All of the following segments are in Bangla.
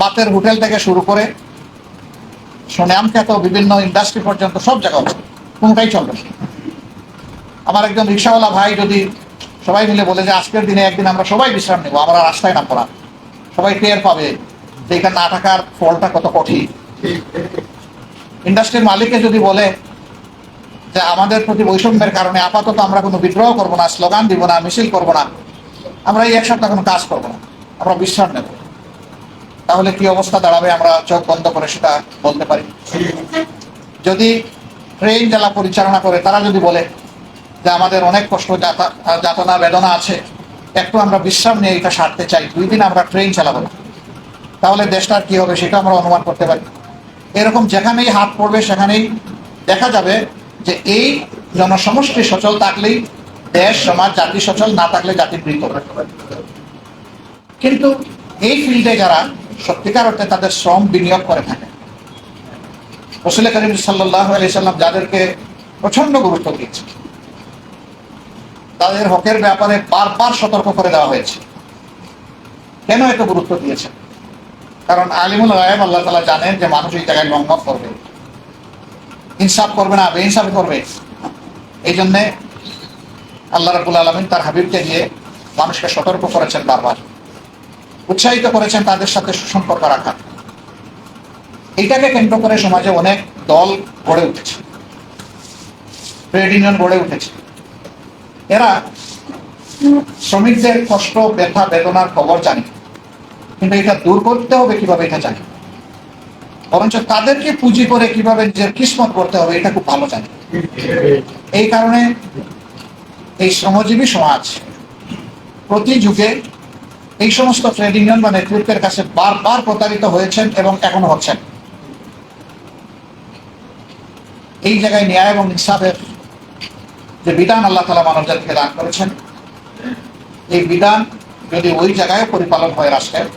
বাতের হোটেল থেকে শুরু করে সুনাম খ্যাত বিভিন্ন ইন্ডাস্ট্রি পর্যন্ত সব জায়গা কোনটাই চলবে। আমার একজন রিক্সাওয়ালা ভাই যদি সবাই মিলে বলে যে আজকের দিনে একদিন আমরা সবাই বিশ্রাম নেব, আমরা রাস্তায় না। সবাই টের পাবে যে এখানে না থাকার ফলটা কত কঠিন। ইন্ডাস্ট্রির মালিককে যদি বলে যে আমাদের প্রতি বৈষম্যের কারণে আপাতত আমরা কোনো বিদ্রোহ করব না, স্লোগান দিব না, মিছিল করব না আমরা এই এক সপ্তাহ কোনো কাজ করব না। আমরা বিশ্রাম নেব। তাহলে কি অবস্থা দাঁড়াবে আমরা চোখ বন্ধ করে সেটা বলতে পারি? যদি ট্রেন যারা পরিচালনা করে, তারা যদি বলে যে আমাদের অনেক কষ্ট যাতনা, বেদনা আছে, একটু আমরা বিশ্রাম নিয়ে এটা সারতে চাই, দুই দিন আমরা ট্রেন চালাবো তাহলে দেশটার কি হবে সেটা আমরা অনুমান করতে পারি। এরকম যেখানেই হাত পড়বে সেখানেই দেখা যাবে যে এই জনসমষ্টি সচল থাকলেই দেশ, সমাজ, জাতি সচল না থাকলে জাতি মৃত কিন্তু এই ফিল্ডে যারা সত্যিকার অর্থে তাদের শ্রম বিনিয়োগ করে থাকে, রসুল করিম সাল্লাহ আলি সাল্লাম যাদেরকে প্রচণ্ড গুরুত্ব দিয়েছে, তাদের হকের ব্যাপারে বারবার সতর্ক করে দেওয়া হয়েছে। কেন এত গুরুত্ব দিয়েছে? কারণ আলিমুল গায়েব আল্লাহ তালা জানেন যে মানুষ এই জায়গায় লঙ্ঘন করবে। ইনসাফ করবে না, বেইনসাফ করবে। এই জন্যে আল্লাহ রাবুল আলমিন তার হাবিবকে দিয়ে মানুষকে সতর্ক করেছেন বারবার। উৎসাহিত করেছেন তাদের সাথে সুসম্পর্ক রাখা এইটাকে কেন্দ্র করে সমাজে অনেক দল গড়ে উঠেছে। ট্রেড ইউনিয়ন গড়ে উঠেছে। এরা শ্রমিকদের কষ্ট, ব্যথা, বেদনার খবর জানে। কিন্তু এটা দূর করতে হবে কীভাবে এটা জানে? বরঞ্চ তাদেরকে পুঁজি করে কীভাবে নিজের কিসমত করতে হবে এটা খুব ভালো জানে। এই কারণে এই শ্রমজীবী সমাজ প্রতি যুগে এই সমস্ত ট্রেড ইউনিয়ন বা নেতৃত্বের কাছে বারবার প্রতারিত হয়েছেন এবং এখনও হচ্ছেন। এই জায়গায় ন্যায় এবং ইনসাফের যে বিধান আল্লাহ তালা মানব জাতিকে দান করেছেন, এই বিধান যদি ওই জায়গায় পরিপালন হয় রাষ্ট্রের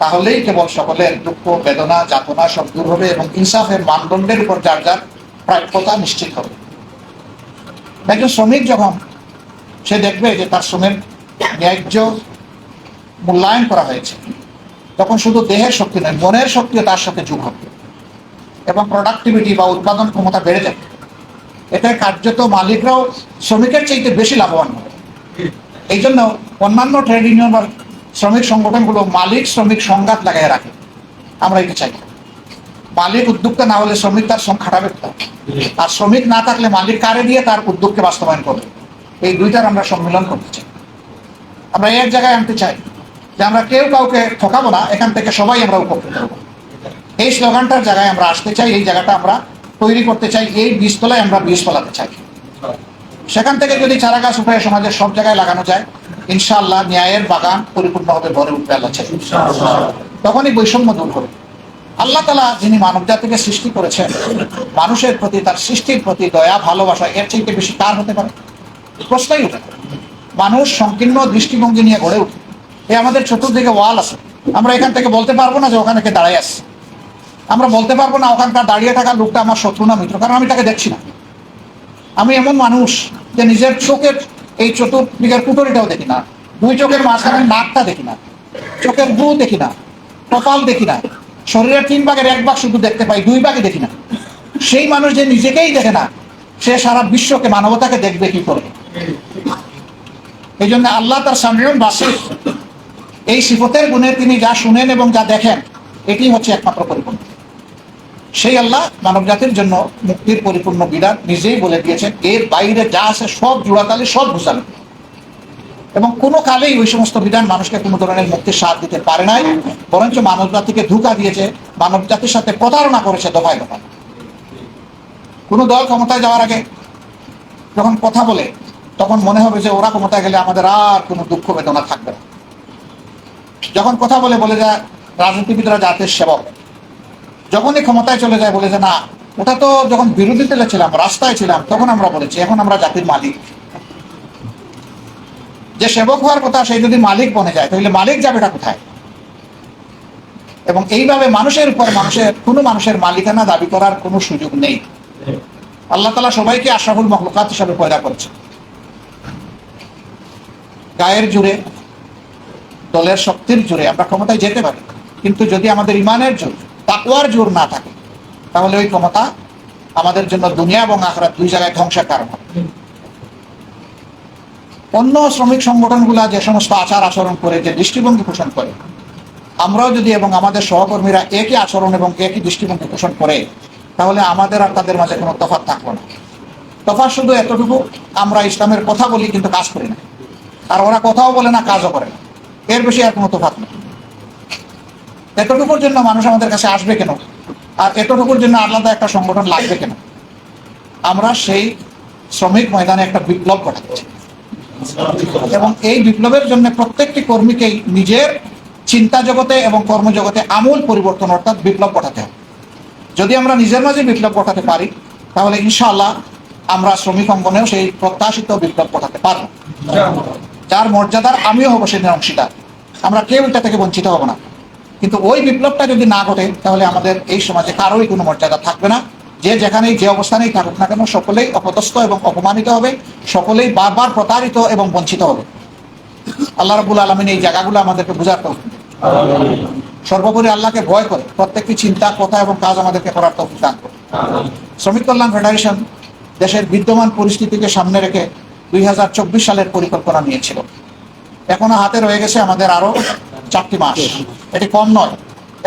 তাহলেই কেবল সকলের দুঃখ, বেদনা, যাতনা সব দূর হবে এবং ইনসাফের মানদণ্ডের উপর যার যার প্রাপ্যতা নিশ্চিত হবে। একজন শ্রমিক যখন সে দেখবে যে তার শ্রমের ন্যায্য মূল্যায়ন করা হয়েছে। তখন শুধু দেহের শক্তি নয়, মনের শক্তিও তার সাথে যোগ হবে এবং প্রোডাক্টিভিটি বা উৎপাদন ক্ষমতা বেড়ে যাবে। এতে কার্যত মালিকরাও শ্রমিকের চাইতে বেশি লাভবান হবে। এই জন্য অন্যান্য ট্রেড ইউনিয়ন বা শ্রমিক সংগঠনগুলো মালিক শ্রমিক সংঘাত লাগাই রাখে। আমরা এটা চাই। মালিক উদ্যোক্তা না হলে শ্রমিক তার শ্রম খাটাবে আর শ্রমিক না থাকলে মালিক কারে দিয়ে তার উদ্যোগকে বাস্তবায়ন করবে? এই দুইটার আমরা সম্মিলন করতে চাই। আমরা এক জায়গায় আনতে চাই যে আমরা কেউ কাউকে ঠকাবো না, এখান থেকে সবাই আমরা উপকৃত হব। এই স্লোগানটার জায়গায় আমরা আসতে চাই, এই জায়গাটা আমরা তৈরি করতে চাই, এই বীজতলায় আমরা বীজ ফলাতে চাই। সেখান থেকে যদি চারা গাছ উঠে সমাজের সব জায়গায় লাগানো যায়, ইনশাআল্লাহ ন্যায়ের বাগান পরিপূর্ণভাবে ভরে উঠবে আল্লাহ চাই তখনই বৈষম্য দূর হবে। আল্লাহ তালা যিনি মানব জাতিকে সৃষ্টি করেছেন, মানুষের প্রতি তার সৃষ্টির প্রতি দয়া, ভালোবাসা, এর চাইতে বেশি কার হতে পারে? প্রশ্নই না। মানুষ সংকীর্ণ দৃষ্টিভঙ্গি নিয়ে গড়ে উঠে। এই আমাদের চতুর্দিকে ওয়াল আছে। আমরা এখান থেকে বলতে পারব না যে ওখানে কে দাঁড়ায় আসছে আমরা বলতে পারব না ওখানকার দাঁড়িয়ে থাকা লোকটা আমার শত্রু না মিত্র, কারণ আমি তাকে দেখছি না। আমি এমন মানুষ যে নিজের চোখের এই চতুর্দিকের কুটরিটাও দেখি না। দুই চোখের মাঝখানে নাকটা দেখি না। চোখের ব্রু দেখি না। কপাল দেখি না। শরীরের তিন ভাগের এক ভাগ শুধু দেখতে পাই, দুই ভাগে দেখি না। সেই মানুষ যে নিজেকেই দেখে না, সে সারা বিশ্বকে মানবতাকে দেখবে কি করবে এই জন্য আল্লাহ তার সামনেও বাসে। এই সিফতের গুণে তিনি যা শুনেন এবং যা দেখেন, এটি হচ্ছে একমাত্র পরিপূর্ণ। সেই আল্লাহ মানব জাতির জন্য মুক্তির পরিপূর্ণ বিধান নিজেই বলে দিয়েছেন, এর বাইরে যা আছে সব জোড়াতালি, সব ঘুষানো এবং কোনো কালেই ওই সমস্ত বিধান মানুষকে কোনো ধরনের মুক্তির সাথ দিতে পারে নাই, বরঞ্চ মানব জাতিকে ধোঁকা দিয়েছে মানব জাতির সাথে প্রতারণা করেছে দফায় দফায়। কোনো দল ক্ষমতায় যাওয়ার আগে যখন কথা বলে তখন মনে হবে যে ওরা ক্ষমতায় গেলে আমাদের আর কোনো দুঃখ বেদনা থাকবে না। যখন কথা বলে বলে যায়, রাজনীতিবিদরা জাতির সেবক। যখনই ক্ষমতায় চলে যায়, বলে যে, না, ওটা তো যখন বিরোধীতে ছিলাম, রাস্তায় ছিলাম, তখন আমরা বলেছি, এখন আমরা জাতির মালিক। যে সেবক হওয়ার কথা সেই যদি মালিক বনে যায়, তাহলে মালিক যাবেটা কোথায়? এবং এইভাবে মানুষের উপর মানুষের, কোনো মানুষের মালিকানা দাবি করার কোনো সুযোগ নেই। আল্লাহ তালা সবাইকে আশরাফুল মখলুকাত হিসাবে পয়দা করছে গায়ের জুড়ে, দলের শক্তির জোরে আমরা ক্ষমতায় যেতে পারি। কিন্তু যদি আমাদের ইমানের জোর তাকুয়ার জোর না থাকে, তাহলে ওই ক্ষমতা আমাদের জন্য দুনিয়া এবং আখরাত দুই জায়গায় ধ্বংসের কারণ অন্য শ্রমিক সংগঠনগুলা যে সমস্ত আচার আচরণ করে, যে দৃষ্টিভঙ্গি পোষণ করে, আমরাও যদি এবং আমাদের সহকর্মীরা একই আচরণ এবং একই দৃষ্টিভঙ্গি পোষণ করে, তাহলে আমাদের আর তাদের মাঝে কোনো তফাৎ থাকল না। তফাৎ শুধু এতটুকু, আমরা ইসলামের কথা বলি কিন্তু কাজ করি না। আর ওরা কথাও বলে না, কাজও করে না। এর বেশি আর কোনো তফাৎ নেই। এতটুকুর জন্য মানুষ আমাদের কাছে আসবে কেন? আর এতটুকুর জন্য আলাদা একটা সংগঠন লাগবে কেন? আমরা সেই শ্রমিক ময়দানে একটা বিপ্লব ঘটাচ্ছি। এবং এই বিপ্লবের জন্য প্রত্যেকটি কর্মীকেই নিজের চিন্তা জগতে এবং কর্মজগতে আমূল পরিবর্তন অর্থাৎ বিপ্লব ঘটাতে হবে। যদি আমরা নিজের মাঝে বিপ্লব ঘটাতে পারি, তাহলে ইনশাআল্লাহ আমরা শ্রমিক অঙ্গনেও সেই প্রত্যাশিত বিপ্লব ঘটাতে পারব। যার মর্যাদার আমিও হব সেদিন অংশীদার। আমরা কেউ এটা থেকে বঞ্চিত হব না। কিন্তু ওই বিপ্লবটা যদি না ঘটে, তাহলে আমাদের এই সমাজে কারোই কোনো মর্যাদা থাকবে না। যে যেখানেই, যে অবস্থানেই থাকুক না কেন, সকলেই অপদস্থ এবং অপমানিত হবে। সকলেই বারবার প্রতারিত এবং বঞ্চিত হবে। আল্লাহ রাবুল আলমিন এই জায়গাগুলো আমাদেরকে বুঝার তৌফিক সর্বোপরি আল্লাহকে ভয় করে প্রত্যেকটি চিন্তা, কথা এবং কাজ আমাদেরকে করার তৌফিক দান করে শ্রমিক কল্যাণ ফেডারেশন দেশের বিদ্যমান পরিস্থিতিকে সামনে রেখে দুই হাজার চব্বিশ সালের পরিকল্পনা নিয়েছিল। এখনও হাতে রয়ে গেছে আমাদের আরও চারটি মাস। এটি কম নয়।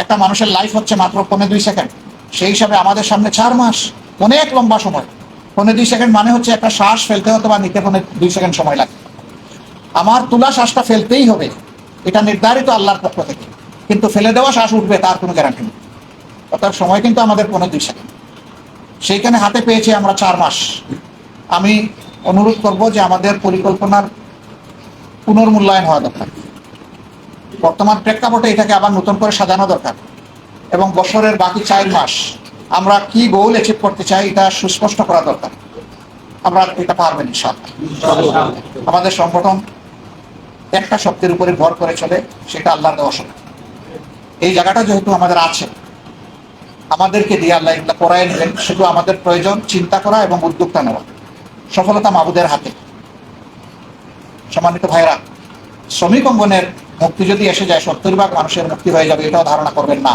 একটা মানুষের লাইফ হচ্ছে মাত্র পনেরো দুই সেকেন্ড সেই হিসাবে আমাদের সামনে চার মাস, অনেক লম্বা সময়। পনেরো দুই সেকেন্ড মানে হচ্ছে একটা শ্বাস ফেলতে হতো বা নিতে পনেরো দুই সেকেন্ড সময় লাগে। আমার তুলা শ্বাসটা ফেলতেই হবে। এটা নির্ধারিত আল্লাহর পক্ষ থেকে। কিন্তু ফেলে দেওয়া শ্বাস উঠবে, তার কোনো গ্যারান্টি নেই। অর্থাৎ সময় কিন্তু আমাদের পনেরো দুই সেকেন্ড সেইখানে হাতে পেয়েছি আমরা চার মাস। আমি অনুরোধ করব যে আমাদের পরিকল্পনার পুনর্মূল্যায়ন হওয়া দরকার। বর্তমান প্রেক্ষাপটে এটাকে আবার নতুন করে সাজানো দরকার এবং বছরের বাকি চার মাস আমরা কি গোল অ্যাচিভ করতে চাই এটা সুস্পষ্ট করা দরকার। আমরা এটা পারবেন আমাদের সংগঠন একটা শক্তির উপরে ভর করে চলে, সেটা আল্লাহর দেওয়া এই জায়গাটা যেহেতু আমাদের আছে, আমাদেরকে দিয়ে আল্লাহ এগুলো করাই নেবেন, শুধু আমাদের প্রয়োজন চিন্তা করা এবং উদ্যোক্তা নেওয়া। সফলতা মাবুদের হাতে। সম্মানিত ভাইরা শ্রমিক অঙ্গনের মুক্তি যদি এসে যায়, সত্তর ভাগ মানুষের মুক্তি হয়ে যাবে, এটাও ধারণা করবেন না।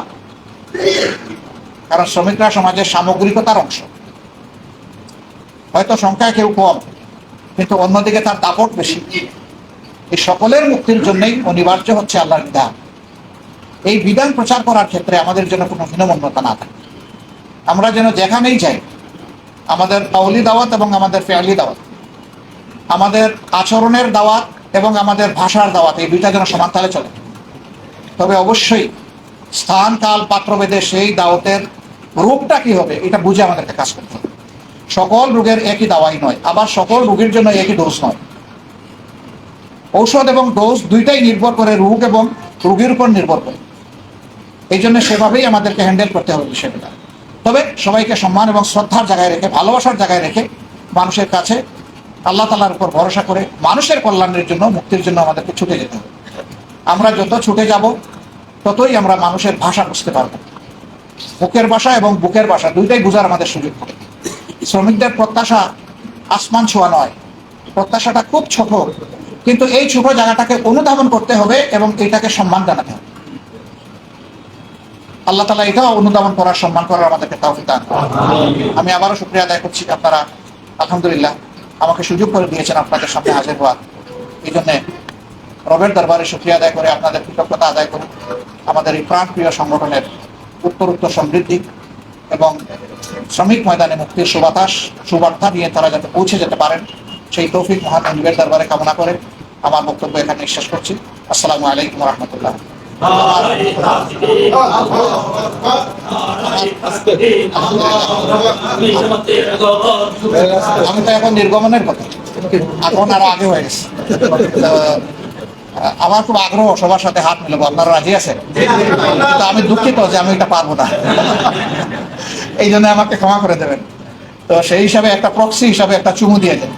কারণ শ্রমিকরা সমাজের সামগ্রিকতার অংশ। হয়তো সংখ্যায় কেউ কম, কিন্তু অন্যদিকে তার দাপট বেশি। এই সকলের মুক্তির জন্যই অনিবার্য হচ্ছে আল্লাহর বিধান। এই বিধান প্রচার করার ক্ষেত্রে আমাদের জন্য কোনো হীনমন্যতা না থাকে। আমরা যেন যেখানেই যাই আমাদের কাউলি দাওয়াত এবং আমাদের ফেয়ালি দাওয়াত। আমাদের আচরণের দাওয়াত এবং আমাদের ভাষার দাওয়াত, এই দুইটা যেন সমানতালে চলে। তবে অবশ্যই স্থান, কাল পাত্রভেদে সেই দাওয়াতের রূপটা কি হবে, এটা বুঝে আমাদেরকে কাজ করতে হবে। সকল রোগের একই দাওয়াই নয়, আবার সকল রোগীর জন্য একই ডোজ নয়। ঔষধ এবং ডোজ দুইটাই নির্ভর করে রোগ এবং রোগীর উপর নির্ভর করে। এই জন্য সেভাবেই আমাদেরকে হ্যান্ডেল করতে হবে বিষয়টা। তবে সবাইকে সম্মান এবং শ্রদ্ধার জায়গায় রেখে, ভালোবাসার জায়গায় রেখে মানুষের কাছে আল্লাহ তালার উপর ভরসা করে মানুষের কল্যাণের জন্য, মুক্তির জন্য আমাদেরকে ছুটে যেতে হবে। আমরা যত ছুটে যাব, ততই আমরা মানুষের ভাষা বুঝতে পারব। বুকের ভাষা এবং বুকের ভাষা দুইটাই বোঝার আমাদের সুযোগ হবে। শ্রমিকদের প্রত্যাশা আসমান ছোঁয়া নয়। প্রত্যাশাটা খুব ছোট, কিন্তু এই ছোট জায়গাটাকে অনুধাবন করতে হবে এবং এটাকে সম্মান জানাতে হবে। আল্লাহ তালা এটাও অনুধাবন করার সম্মান করার আমাদেরকে তাও দান আমি আবারও শুক্রিয়া আদায় করছি আপনারা আলহামদুলিল্লাহ আমাকে সুযোগ করে দিয়েছেন আপনাদের সামনে হাজির হওয়ার। এই জন্যে রবের দরবারে শুক্রিয়া আদায় করে আপনাদের কৃতজ্ঞতা আদায় করি আমাদের এই প্রাণপ্রিয় সংগঠনের উত্তর উত্তর সমৃদ্ধি এবং শ্রমিক ময়দানে মুক্তির সুবাতাস সুবার্তা নিয়ে তারা যাতে পৌঁছে যেতে পারেন সেই তৌফিক মহান দরবারে কামনা করে আমার বক্তব্য এখানে শেষ করছি। আসসালামু আলাইকুম রহমতুল্লাহ। আমি তো এখন নির্গমনের কথা। এখন আরও আগে হয়ে গেছে। আমার খুব আগ্রহ সবার সাথে হাত মিলাবো। আপনারা রাজি আছেন? তো আমি দুঃখিত যে আমি এটা পারব না। এই জন্য আমাকে ক্ষমা করে দেবেন। তো সেই হিসাবে একটা প্রক্সি হিসাবে একটা চুমু দিয়ে দেন।